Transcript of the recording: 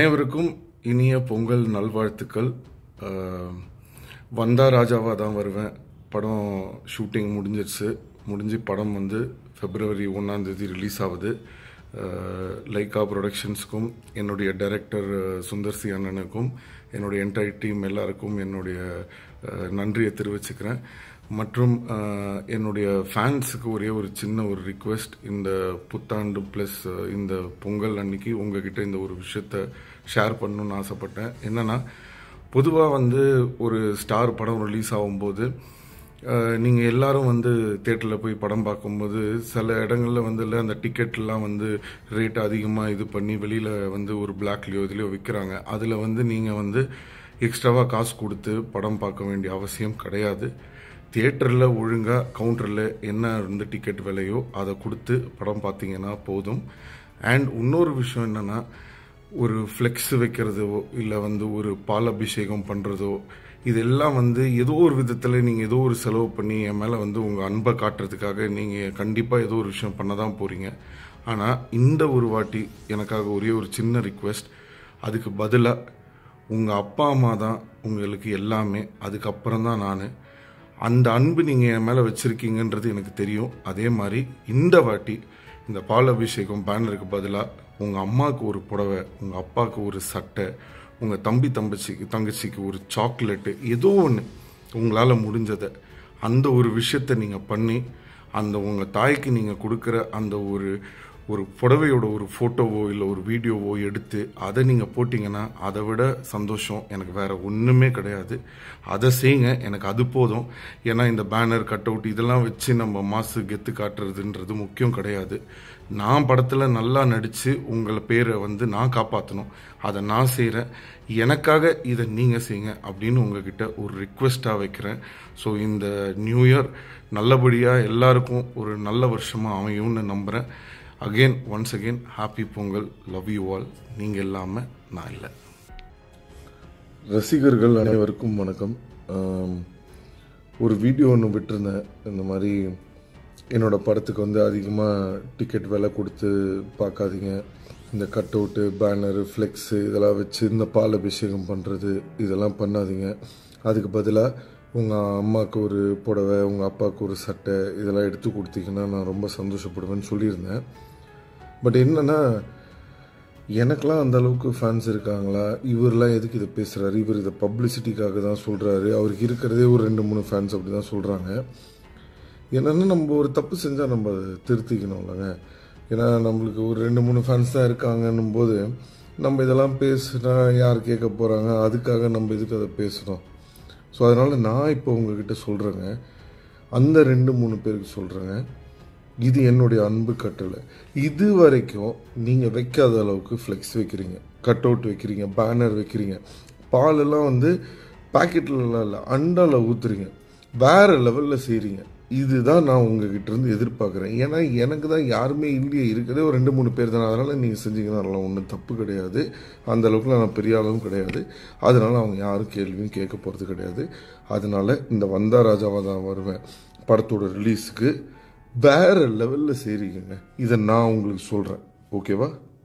அனைவருக்கும் இனிய பொங்கல் நல்வாழ்த்துக்கள். வந்தா ராஜாவாக தான் வருவேன். படம் ஷூட்டிங் முடிஞ்சிருச்சு. முடிஞ்சு படம் வந்து பிப்ரவரி ஒன்றாந்தேதி ரிலீஸ் ஆகுது. அஹ், லைகா ப்ரொடக்ஷன்ஸ்க்கும் என்னுடைய டைரக்டர் சுந்தர் சி அண்ணனுக்கும் என்னுடைய என்டையர் டீம் எல்லாருக்கும் என்னுடைய நன்றியை தெரிவிச்சுக்கிறேன். மற்றும் என்னுடைய ஃபேன்ஸுக்கு ஒரே ஒரு சின்ன ஒரு ரிக்வெஸ்ட் இந்த புத்தாண்டு ப்ளஸ் இந்த பொங்கல் அன்னைக்கு உங்ககிட்ட இந்த ஒரு விஷயத்த ஷேர் பண்ணணும்னு ஆசைப்பட்டேன். என்னென்னா பொதுவாக வந்து ஒரு ஸ்டார் படம் ரிலீஸ் ஆகும்போது நீங்கள் எல்லாரும் வந்து தேட்டரில் போய் படம் பார்க்கும்போது சில இடங்களில் வந்து இல்லை அந்த டிக்கெட்லாம் வந்து ரேட் அதிகமாக இது பண்ணி வெளியில் வந்து ஒரு பிளாக்லேயோ இதுலையோ விற்கிறாங்க அதில் வந்து நீங்கள் வந்து எக்ஸ்ட்ராவாக காசு கொடுத்து படம் பார்க்க வேண்டிய அவசியம் கிடையாது. தியேட்டரில் ஒழுங்காக கவுண்டரில் என்ன வந்து டிக்கெட் விலையோ அதை கொடுத்து படம் பார்த்தீங்கன்னா போதும். அண்ட் இன்னொரு விஷயம் என்னென்னா ஒரு ஃப்ளெக்ஸ் வைக்கிறதோ இல்லை வந்து ஒரு பால் அபிஷேகம் பண்ணுறதோ இதெல்லாம் வந்து ஏதோ ஒரு விதத்தில் நீங்கள் ஏதோ ஒரு செலவு பண்ணி என் மேலே வந்து உங்கள் அன்பை காட்டுறதுக்காக நீங்கள் கண்டிப்பாக ஏதோ ஒரு விஷயம் பண்ண தான் போகிறீங்க ஆனால் இந்த ஒரு வாட்டி எனக்காக ஒரே ஒரு சின்ன ரிக்வெஸ்ட் அதுக்கு பதிலாக உங்கள் அப்பா அம்மா தான் உங்களுக்கு எல்லாமே. அதுக்கப்புறம் தான் நான். அந்த அன்பு நீங்கள் என் மேலே வச்சுருக்கீங்கன்றது எனக்கு தெரியும். அதே மாதிரி இந்த வாட்டி இந்த பால் அபிஷேகம் பேனருக்கு பதிலாக உங்கள் அம்மாவுக்கு ஒரு புடவை உங்கள் அப்பாவுக்கு ஒரு சட்டை உங்கள் தம்பி தம்பச்சிக்கு தங்கச்சிக்கு ஒரு சாக்லேட்டு ஏதோ ஒன்று உங்களால் முடிஞ்சதை அந்த ஒரு விஷயத்தை நீங்கள் பண்ணி அந்த உங்கள் தாய்க்கு நீங்கள் கொடுக்குற அந்த ஒரு ஒரு புடவையோட ஒரு ஃபோட்டோவோ இல்லை ஒரு வீடியோவோ எடுத்து அதை நீங்கள் போட்டிங்கன்னா அதை விட சந்தோஷம் எனக்கு வேறு ஒன்றுமே கிடையாது. அதை செய்யுங்க எனக்கு அது போதும். ஏன்னா இந்த பேனர் கட் அவுட் இதெல்லாம் வச்சு நம்ம மாசு கெத்து காட்டுறதுன்றது முக்கியம் கிடையாது. நான் படத்தில் நல்லா நடித்து உங்களை பேரை வந்து நான் காப்பாற்றணும் அதை நான் செய்கிறேன் எனக்காக இதை நீங்கள் செய்யுங்க அப்படின்னு உங்ககிட்ட ஒரு ரிக்வெஸ்ட்டாக வைக்கிறேன். ஸோ இந்த நியூ இயர் நல்லபடியாக எல்லாருக்கும் ஒரு நல்ல வருஷமாக அமையும்னு நம்புகிறேன் again once again happy Pongal love you all நீங்கள் இல்லாமல் நான் இல்லை. ரசிகர்கள் அனைவருக்கும் வணக்கம். ஒரு வீடியோ ஒன்று விட்டுருந்தேன். இந்த மாதிரி என்னோடய படத்துக்கு வந்து அதிகமாக டிக்கெட் விலை கொடுத்து பார்க்காதீங்க. இந்த கட் அவுட்டு பேனரு ஃப்ளெக்ஸு இதெல்லாம் வச்சு இந்த பால் அபிஷேகம் பண்ணுறது இதெல்லாம் பண்ணாதீங்க. அதுக்கு பதிலாக உங்கள் அம்மாவுக்கு ஒரு புடவை உங்கள் அப்பாவுக்கு ஒரு சட்டை இதெல்லாம் எடுத்து கொடுத்தீங்கன்னா நான் ரொம்ப சந்தோஷப்படுவேன்னு சொல்லியிருந்தேன். பட் என்னென்னா எனக்கெலாம் அந்த அளவுக்கு ஃபேன்ஸ் இருக்காங்களா? இவரெலாம் எதுக்கு இதை பேசுகிறாரு இவர் இதை பப்ளிசிட்டிக்காக தான் சொல்கிறாரு அவருக்கு இருக்கிறதே ஒரு ரெண்டு மூணு ஃபேன்ஸ் அப்படி தான் சொல்கிறாங்க என்னென்னா நம்ம ஒரு தப்பு செஞ்சால் நம்ம அதை திருத்திக்கணும்லங்க ஏன்னா நம்மளுக்கு ஒரு ரெண்டு மூணு ஃபேன்ஸ் தான் இருக்காங்கன்னும் போது நம்ம இதெல்லாம் பேசுனா யார் கேட்க போகிறாங்க அதுக்காக நம்ம இதுக்கு அதை பேசுகிறோம் ஸோ அதனால் நான் இப்போ உங்ககிட்ட சொல்கிறேங்க அந்த ரெண்டு மூணு பேருக்கு சொல்கிறேங்க இது என்னுடைய அன்பு கட்டளை. இது வரைக்கும் நீங்கள் வைக்காத அளவுக்கு ஃப்ளெக்ஸ் வைக்கிறீங்க. கட் அவுட் வைக்கிறீங்க பேனர் வைக்கிறீங்க. பாலெல்லாம் வந்து பாக்கெட்லலாம் இல்லை அண்டாவில் ஊற்றுறீங்க வேறு லெவலில் செய்கிறீங்க இதுதான் நான் உங்ககிட்ட இருந்து எதிர்பார்க்குறேன். ஏன்னா எனக்கு தான் யாருமே இல்லையே இருக்கிறதே ஒரு ரெண்டு மூணு பேர் தானே. அதனால் நீங்கள் செஞ்சீங்கன்னா அதெல்லாம் ஒன்றும் தப்பு கிடையாது. அந்த அளவுக்கு நான் பெரிய அளவும் கிடையாது. அதனால் அவங்க யாரும் கேள்வியும் கேட்க போகிறது கிடையாது. அதனால இந்த வந்தா ராஜாவாக தான் வருவேன். படத்தோட ரிலீஸுக்கு வேறு லெவலில் செய்றீங்க இதை நான் உங்களுக்கு சொல்கிறேன் ஓகேவா